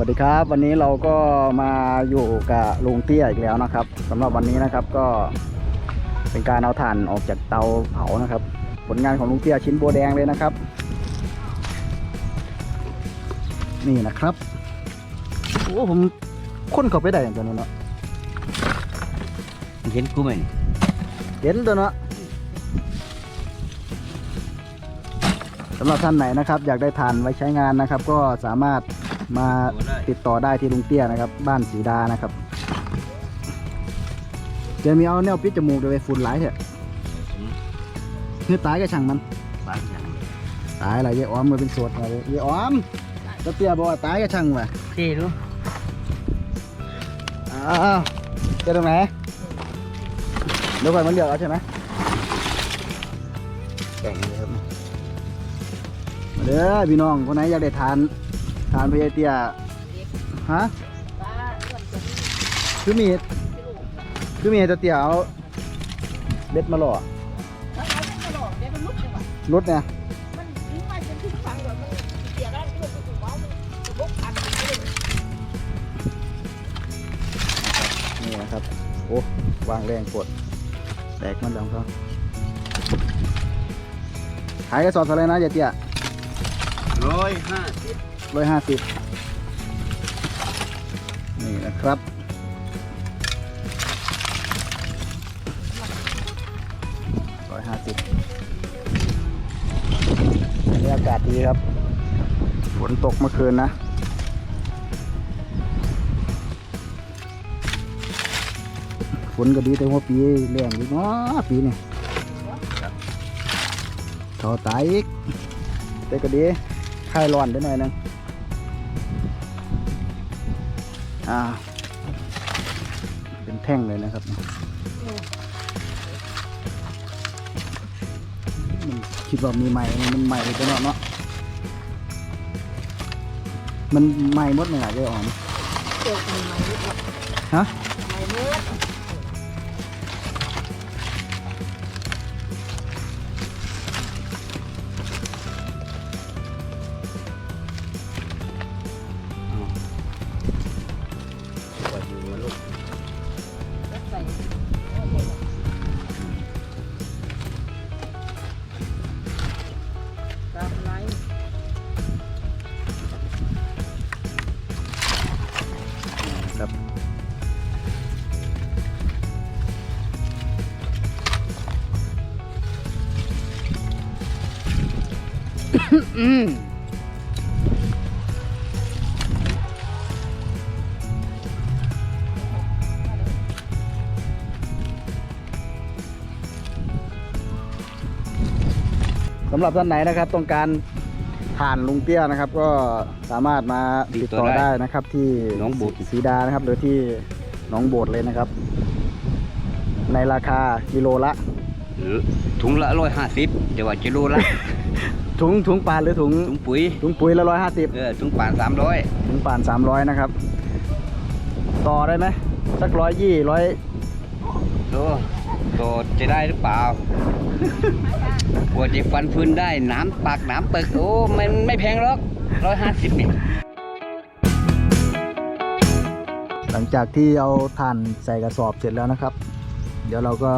วัสดีครับ วันนี้เราก็มาอยู่กับลุงเตี้ยอีกแล้วนะครับสำหรับวันนี้นะครับก็เป็นการเอาถ่านออกจากเตาเผานะครับ ผลงานของลุงเตี้ยชิ้นโบวแดงเลยนะครับ นี่นะครับโอ้ผมค้นเข้าไปได้อย่างตัวนี้เนาะเห็นกูไหมเห็นตัวเนาะสำหรับท่านไหนนะครับ อยากได้ถ่านไว้ใช้งานนะครับ ก็สามารถ มาติดต่อได้ที่ลุงเตี้ยนะครับ บ้านสีดานะครับเดี๋ยวมีเอาแนวปิดจมูกเดี๋ยวไปฝุ่นหลายเถอะเนื้อตายก็ช่างมันบ้านอย่างตายอะไรยายอ้อมมาเป็นสวดอะไรยายอ้อมตะเตียบอกว่าตายก็ช่างว่ะพี่รู้อ้าวเจะตรงไหนเดี๋ยวก่อนมันเลือกเอาใช่ไหมแก่งเลยครับมาเด้อพี่น้องคนไหนอยากได้ทานทานพยาเตียฮะคือมีดคือมีดตะเตียเอาเบ็ดมาหล่อรถเนี่ยนี่นะครับ โอ้วางแรงกดแตกมันแล้วครับขายกระสอบเท่าไรนะยายเตี้ยร้อยห้าสิบ ร้อยห้าสิบนี่นะครับ ร้อยห้าสิบบรรยากาศดีครับ ฝนตกเมื่อคืนนะฝนก็ดีแต่ว่าปีแรงอีเนาะปีนี้เขาตายอีกแต่ก็ดีคลายร้อนได้หน่อยนึง อ่า เป็นแท่งเลยนะครับมันคิดว่ามีใหม่มันใหม่ไปเนาะเนาะมันใหม่หมดเลยอะเจ๊อ๋อมฮะ สำหรับท่านไหนนะครับ ต้องการผ่านลุงเตี้ยนะครับ ก็สามารถมาติดต่อได้นะครับ ที่น้องบุตรสีดานะครับ หรือที่หนองโบดเลยนะครับ ในราคากิโลละ หรือถุงละร้อยห้าสิบเดี๋ยวว่าจะรู้ละ ถุงถุงปานหรือถุงถุงปุ๋ยถุงปุ๋ยละร้อยห้าสิบเออถุงป่านสามร้อยถุงปานสามร้อยนะครับ ต่อได้ไหมสักร้อยยี่ร้อยโตโตจะได้หรือเปล่ากลัวจะฟันฟืนได้น้ำปากน้ำเปิกโอ้มันไม่แพงหรอกร้อยห้าสิบเนี่ยหลังจากที่เอาถ่านใส่กระสอบเสร็จแล้วนะครับ เดี๋ยวเราก็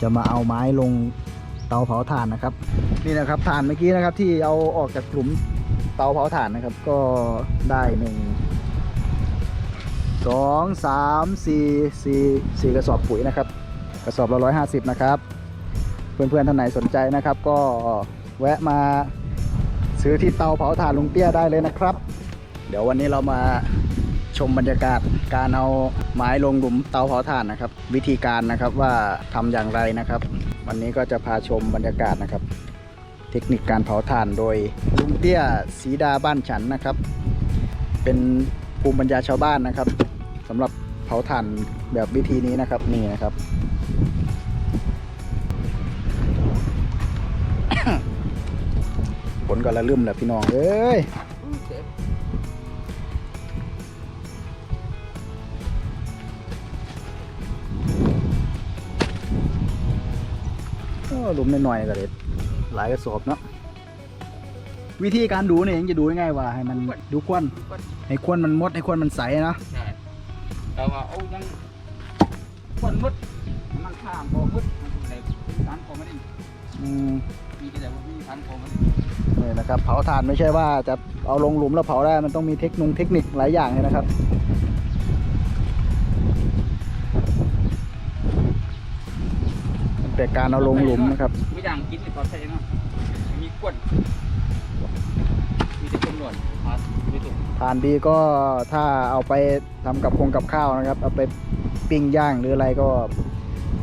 จะมาเอาไม้ลง เตาเผาถ่านนะครับ นี่นะครับถ่านเมื่อกี้นะครับ ที่เอาออกจากหลุมเตาเผาถ่านนะครับ ก็ได้หนึ่งสองสามสี่สี่สี่กระสอบปุ๋ยนะครับ กระสอบละร้อยห้าสิบนะครับ เพื่อนๆท่านไหนสนใจนะครับ ก็แวะมาซื้อที่เตาเผาถ่านลุงเตี้ยได้เลยนะครับ เดี๋ยววันนี้เรามาชมบรรยากาศการเอาไม้ลงหลุมเตาเผาถ่านนะครับ วิธีการนะครับว่าทำอย่างไรนะครับ วันนี้ก็จะพาชมบรรยากาศนะครับ เทคนิคการเผาถ่านโดยลุงเตี้ยสีดาบ้านฉันนะครับ เป็นภูมิปัญญาชาวบ้านนะครับสำหรับเผาถ่านแบบวิธีนี้นะครับนี่นะครับผลก็ละลืมแหละพี่น้องเอ้ย หลุมหน่อยๆก็เลยหลายกระสอบเนาะวิธีการดูเนี่ยเองจะดูยังไงวะให้มันดูควันให้ควันมันมดให้ควันมันใสเนาะใช่แต่ว่าเอายังคนมุดมันข้ามบ่มุดมันเป็นไรทานของมันเองอืมมีแต่ว่ามีทานของมันนี่นะครับเผาถ่านไม่ใช่ว่าจะเอาลงหลุมแล้วเผาได้มันต้องมีเทคนิคเทคนิคหลายอย่างเลยนะครับ การเอาลงหลุมนะครับไม่อย่างกินในปอดใส่เนาะมีกวนมีแต่จำนวนพาสมีตุกทานดีก็ถ้าเอาไปทำกับคงกับข้าวนะครับ เอาไปปิ้งย่างหรืออะไรก็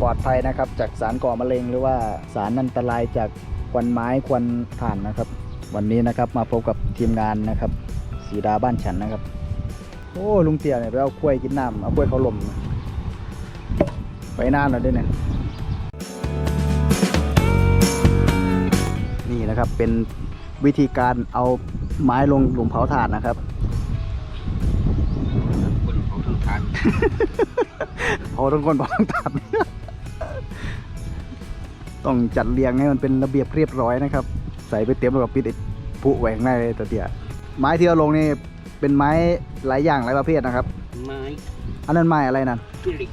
ปลอดภัยนะครับ จากสารก่อมะเร็งหรือว่าสารอันตรายจากควันไม้ควันถ่านนะครับ วันนี้นะครับมาพบกับทีมงานนะครับสีดาบ้านฉันนะครับ โอ้ลุงเตี่ยเนี่ยไปเอากล้วยกินน้ำเอากล้วยเขาลมไปนานแล้วด้วยเนี่ย นี่นะครับ เป็นวิธีการเอาไม้ลงหลุมเผาถ่านนะครับ คนเขาทั้งทานเผาทั้งคนเผาทั้งถ่าน ต้องจัดเรียงให้มันเป็นระเบียบเรียบร้อยนะครับ ใส่ไปเต็มแล้วก็ปิดไอ้ผุไว้ข้างในเลยตัวเตี้ยไม้ที่เอาลงนี่เป็นไม้หลายอย่างหลายประเภทนะครับ ไม้อันนั้นไม้อะไรนั่นขี้เหล็ก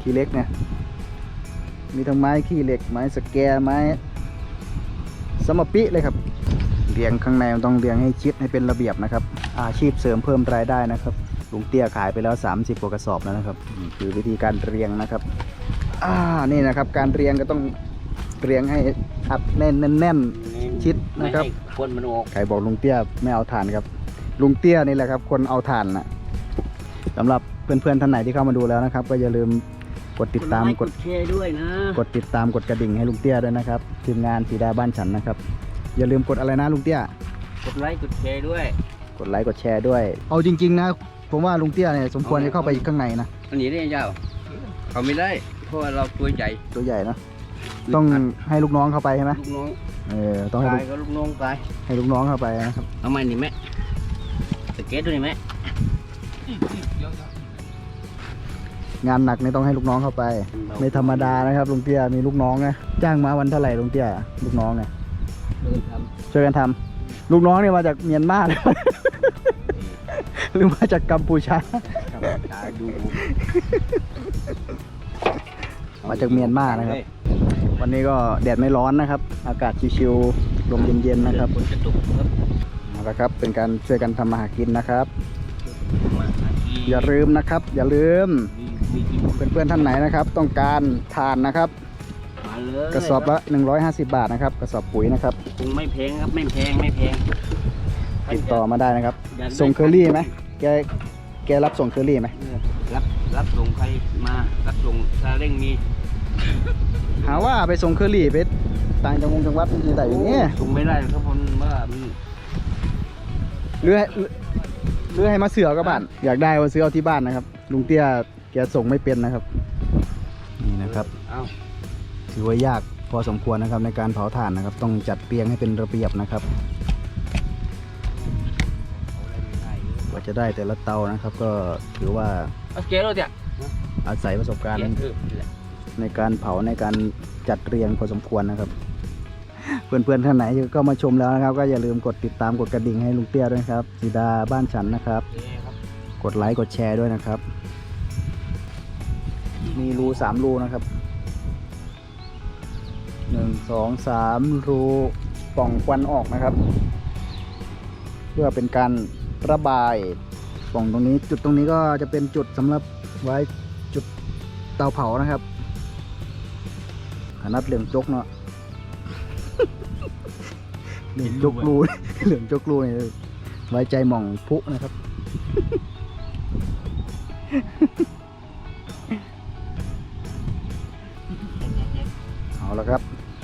ขี้เหล็กเนี่ย มีทั้งไม้ขี้เหล็ก ไม้สแกร์ไม้ สมปิเลยครับเรียงข้างในมันต้องเรียงให้ชิดให้เป็นระเบียบนะครับ อาชีพเสริมเพิ่มรายได้นะครับลุงเตี้ยขายไปแล้ว 30กว่ากระสอบแล้วนะครับนี่คือวิธีการเรียงนะครับ อ่านี่นะครับ การเรียงก็ต้องเรียงให้อัดแน่นแน่นๆชิดนะครับไม่ให้คนมันออกใครบอกลุงเตี้ยไม่เอาถ่านครับ ลุงเตี้ยนี่แหละครับ คนเอาถ่านนะสำหรับเพื่อนๆท่านไหนที่เข้ามาดูแล้วนะครับ ก็อย่าลืม กดติดตามไลค์กดแชร์ด้วยนะกดติดตามกดกระดิ่งให้ลุงเตี้ยด้วยนะครับทีมงานสีดาบ้านฉันนะครับ อย่าลืมกดอะไรนะลุงเตี้ย กดไลค์กดแชร์ด้วย กดไลค์กดแชร์ด้วย เอาจริง ๆ นะ ผมว่าลุงเตี้ยเนี่ยสมควรจะเข้าไปข้างในนะ อันนี้ได้ยังเจ้าเขาไม่ได้เพราะว่าเราตัวใหญ่ตัวใหญ่นะต้องให้ลูกน้องเข้าไปใช่ไหมลูกน้องเออต้องให้ตาลูยกก็ลูกน้องตายให้ลูกน้องเข้าไปนะครับ เอาไม้นี่แม่สเก็ตตัวนี้แม่ งานหนักนี่ต้องให้ลูกน้องเข้าไป ไม่ธรรมดานะครับลุงเตี้ยมีลูกน้องนะจ้างมาวันเท่าไหร่ลุงเตี้ยลูกน้องเนี่ยเดินทช่วยกันทำลูกน้องเนี่ยมาจากเมียนมาเลยหรือมาจากกัมพูชาำตาดูมาจากเมียนมานะครับ วันนี้ก็แดดไม่ร้อนนะครับ อากาศชิวๆลมเย็นๆนะครับคนจะตกครับเอาละครับ เป็นการช่วยกันทำมาหากินนะครับมาหาที่อย่าลืมนะครับ อย่าลืมมีมีกิน เพื่อนๆท่านไหนนะครับ ต้องการทานนะครับ มาเลยกระสอบละ 150 บาทนะครับ กระสอบปุ๋ยนะครับ คงไม่แพงครับไม่แพงไม่แพงติดต่อมาได้นะครับอยากได้ส่งเคอรี่ไหมแกแกรับส่งเคอรี่ไหมเออรับรับส่งใครมารับส่งซาเล้งมีหาว่าไปส่งเคอรี่ไปต่างจังหวัดจังหวัดนี่แต่อย่างนี้ส่งไม่ได้ครับผมว่ามันหรือให้หรือให้มาเสือกับบ้าน อยากได้มาซื้อเอาที่บ้านนะครับ ลุงเตี้ย แกส่งไม่เป็นนะครับ นี่นะครับ เอ้าถือว่ายากพอสมควรนะครับในการเผาถ่านนะครับ ต้องจัดเรียงให้เป็นระเบียบนะครับกว่าจะได้แต่ละเตานะครับ ก็ถือว่าเอาเกลือเดี๋ยวอาศัยประสบการณ์เกลือนี่แหละในการเผาในการจัดเรียงพอสมควรนะครับ เพื่อนๆท่านไหนที่เข้ามาชมแล้วนะครับ ก็อย่าลืมกดติดตามกดกระดิ่งให้ลุงเตี้ยด้วยนะครับสีดาบ้านฉันนะครับโอเคครับ กดไลค์กดแชร์ด้วยนะครับ มีรูสามรูนะครับหนึ่งสองสามรูป่องควันออกนะครับ เพื่อเป็นการระบายป่องตรงนี้ จุดตรงนี้ก็จะเป็นจุดสำหรับไว้จุดเตาเผานะครับขนาดเหลืองจกเนาะเหลืองจกรูเหลืองจกรูเนี่ยไว้ใจหม่องพุนะครับ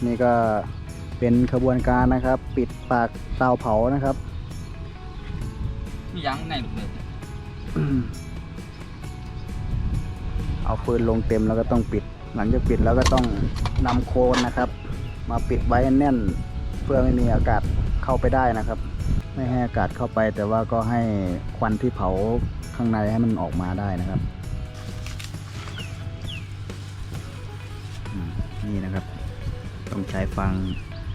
นี่ก็เป็นขบวนการนะครับ ปิดปากเตาเผานะครับมียังในลูกเลยเอาฟืนลงเต็มแล้วก็ต้องปิด หลังจากปิดแล้วก็ต้องนำโคนนะครับ มาปิดไว้ให้แน่นเพื่อไม่มีอากาศเข้าไปได้นะครับ ไม่ให้อากาศเข้าไปแต่ว่าก็ให้ควันที่เผาข้างในให้มันออกมาได้นะครับ ต้องใช้ฟัง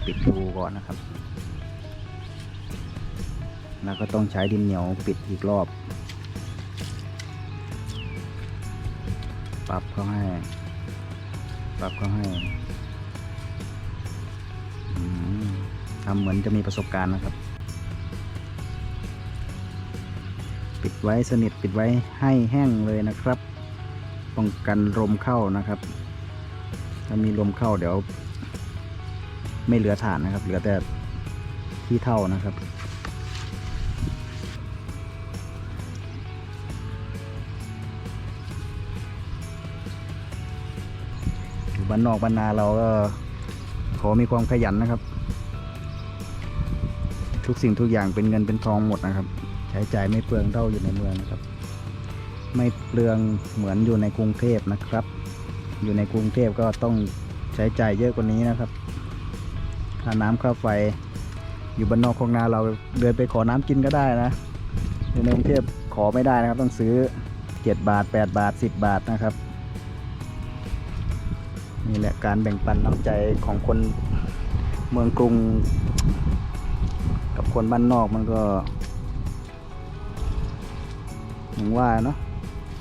ปิดรูก่อนนะครับ แล้วก็ต้องใช้ดินเหนียวปิดอีกรอบ ปรับเขาให้ ปรับเขาให้ทำเหมือนจะมีประสบการณ์นะครับ ปิดไว้สนิทปิดไว้ให้แห้งเลยนะครับ ป้องกันลมเข้านะครับ ถ้ามีลมเข้าเดี๋ยว ไม่เหลือฐานนะครับ เหลือแต่ที่เท่านะครับ อยู่บ้านนอกบ้านนาเราก็ขอมีความขยันนะครับ ทุกสิ่งทุกอย่างเป็นเงินเป็นทองหมดนะครับ ใช้จ่ายไม่เปลืองเท่าอยู่ในเมืองนะครับ ไม่เปลืองเหมือนอยู่ในกรุงเทพนะครับ อยู่ในกรุงเทพก็ต้องใช้จ่ายเยอะกว่านี้นะครับ ค่าน้ำค่าไฟ อยู่บ้านนอกของนาเราเดินไปขอน้ำกินก็ได้นะในกรุงเทพขอไม่ได้นะครับ ต้องซื้อ 7 บาท 8 บาท 10 บาทนะครับ นี่แหละการแบ่งปันน้ำใจของคนเมืองกรุง กับคนบ้านนอกมันก็อย่างว่าเนาะ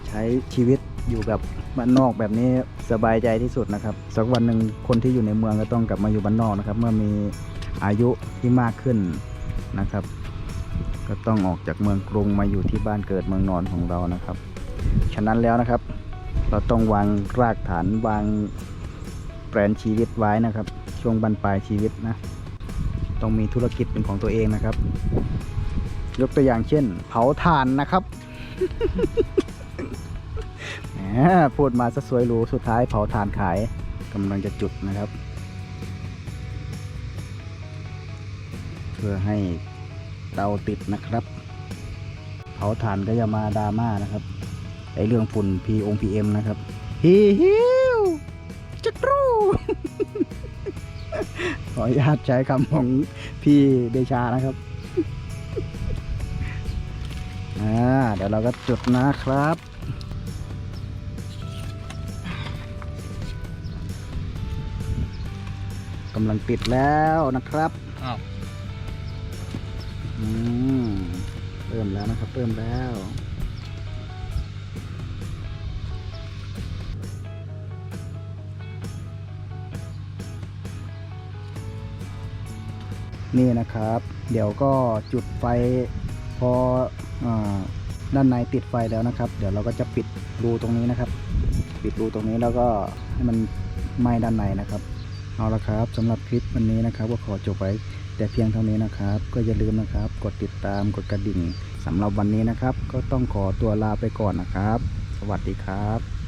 ใช้ชีวิตอยู่กับบ้านนอกแบบนี้ สบายใจที่สุดนะครับ สักวันหนึ่งคนที่อยู่ในเมืองก็ต้องกลับมาอยู่บ้านนอกนะครับ เมื่อมีอายุที่มากขึ้นนะครับ ก็ต้องออกจากเมืองกรุงมาอยู่ที่บ้านเกิดเมืองนอนของเรานะครับ ฉะนั้นแล้วนะครับ เราต้องวางรากฐานวางแปลนชีวิตไว้นะครับ ช่วงบรรปลายชีวิตนะต้องมีธุรกิจเป็นของตัวเองนะครับ ยกตัวอย่างเช่น เผาถ่านนะครับ พูดมาซะสวยหรูสุดท้ายเผาถ่านขายกำลังจะจุดนะครับ เพื่อให้เตาติดนะครับ เผาถ่านก็อย่ามาดราม่านะครับไอเรื่องฝุ่น P อง PM นะครับฮิฮิวจักรูขออนุญาตใช้คำของพี่เดชานะครับอ่าเดี๋ยวเราก็จุดนะครับ กำลังติดแล้วนะครับอ้าวอืมเริ่มแล้วนะครับเริ่มแล้วนี่นะครับ เดี๋ยวก็จุดไฟพออาด้านในติดไฟแล้วนะครับ เดี๋ยวเราก็จะปิดรูตรงนี้นะครับ ปิดรูตรงนี้แล้วก็ให้มันไหม้ด้านในนะครับ เอาละครับสำหรับคลิปวันนี้นะครับ ก็ขอจบไว้แต่เพียงเท่านี้นะครับ ก็อย่าลืมนะครับ กดติดตามกดกระดิ่งสำหรับวันนี้นะครับ ก็ต้องขอตัวลาไปก่อนนะครับ สวัสดีครับ